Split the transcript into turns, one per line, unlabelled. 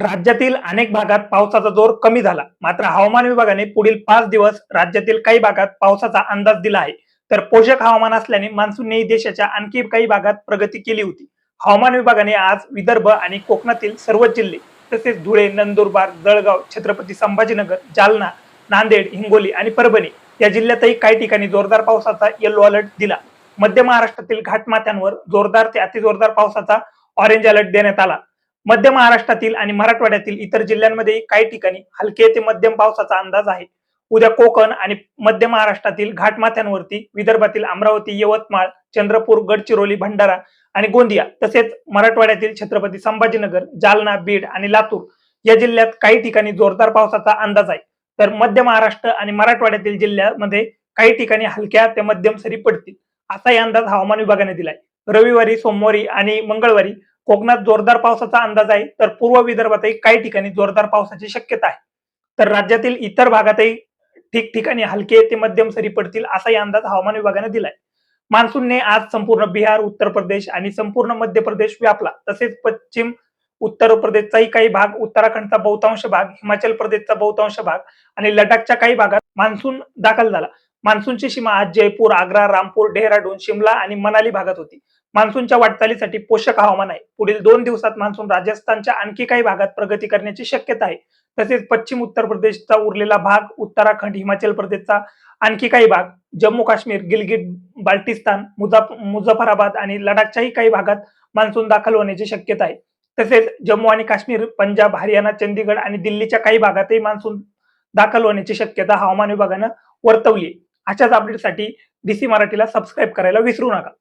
राज्यातील अनेक भागात पावसाचा जोर कमी झाला. मात्र हवामान विभागाने पुढील पाच दिवस राज्यातील काही भागात पावसाचा अंदाज दिला आहे. तर पोषक हवामान असल्याने मान्सूनने देशाच्या आणखी काही भागात प्रगती केली होती. हवामान विभागाने आज विदर्भ आणि कोकणातील सर्व जिल्हे तसेच धुळे नंदुरबार जळगाव छत्रपती संभाजीनगर जालना नांदेड हिंगोली आणि परभणी या जिल्ह्यातही काही ठिकाणी जोरदार पावसाचा येलो अलर्ट दिला. मध्य महाराष्ट्रातील घाटमाथ्यांवर जोरदार ते अतिजोरदार पावसाचा ऑरेंज अलर्ट देण्यात आला. मध्य महाराष्ट्रातील आणि मराठवाड्यातील इतर जिल्ह्यांमध्ये काही ठिकाणी हलके ते मध्यम पावसाचा अंदाज आहे. उद्या कोकण आणि मध्य महाराष्ट्रातील घाटमाथ्यांवरती विदर्भातील अमरावती यवतमाळ चंद्रपूर गडचिरोली भंडारा आणि गोंदिया तसेच मराठवाड्यातील छत्रपती संभाजीनगर जालना बीड आणि लातूर या जिल्ह्यात काही ठिकाणी जोरदार पावसाचा अंदाज आहे. तर मध्य महाराष्ट्र आणि मराठवाड्यातील जिल्ह्यामध्ये काही ठिकाणी हलक्या ते मध्यम सरी पडतील असाही अंदाज हवामान विभागाने दिलाय. रविवारी सोमवारी आणि मंगळवारी कोकणात जोरदार पावसाचा अंदाज आहे तर पूर्व विदर्भातही काही ठिकाणी जोरदार पावसाची शक्यता आहे. तर राज्यातील इतर भागातही ठिकठिकाणी हलके ते मध्यम सरी पडतील असाही अंदाज हवामान विभागाने दिलाय. मान्सूनने आज संपूर्ण बिहार उत्तर प्रदेश आणि संपूर्ण मध्य प्रदेश व्यापला. तसेच पश्चिम उत्तर प्रदेशचाही काही भाग उत्तराखंडचा बहुतांश भाग हिमाचल प्रदेशचा बहुतांश भाग आणि लडाखच्या काही भागात मान्सून दाखल झाला. मान्सूनची सीमा आज जयपूर आग्रा रामपूर डेहराडून शिमला आणि मनाली भागात होती. मान्सूनच्या वाटचालीसाठी पोषक हवामान आहे. पुढील दोन दिवसात मान्सून राजस्थानच्या आणखी काही भागात प्रगती करण्याची शक्यता आहे. तसेच पश्चिम उत्तर प्रदेशचा उरलेला भाग उत्तराखंड हिमाचल प्रदेशचा आणखी काही भाग जम्मू काश्मीर गिलगिट बाल्टिस्तान मुजाफ मुझफ्फराबाद आणि लडाखच्याही काही भागात मान्सून दाखल होण्याची शक्यता आहे. तसेच जम्मू आणि काश्मीर पंजाब हरियाणा चंदीगड आणि दिल्लीच्या काही भागातही मान्सून दाखल होण्याची शक्यता हवामान विभागानं वर्तवली अशाच अपडेटसाठी डीसी मराठीला सबस्क्राईब करायला विसरू नका.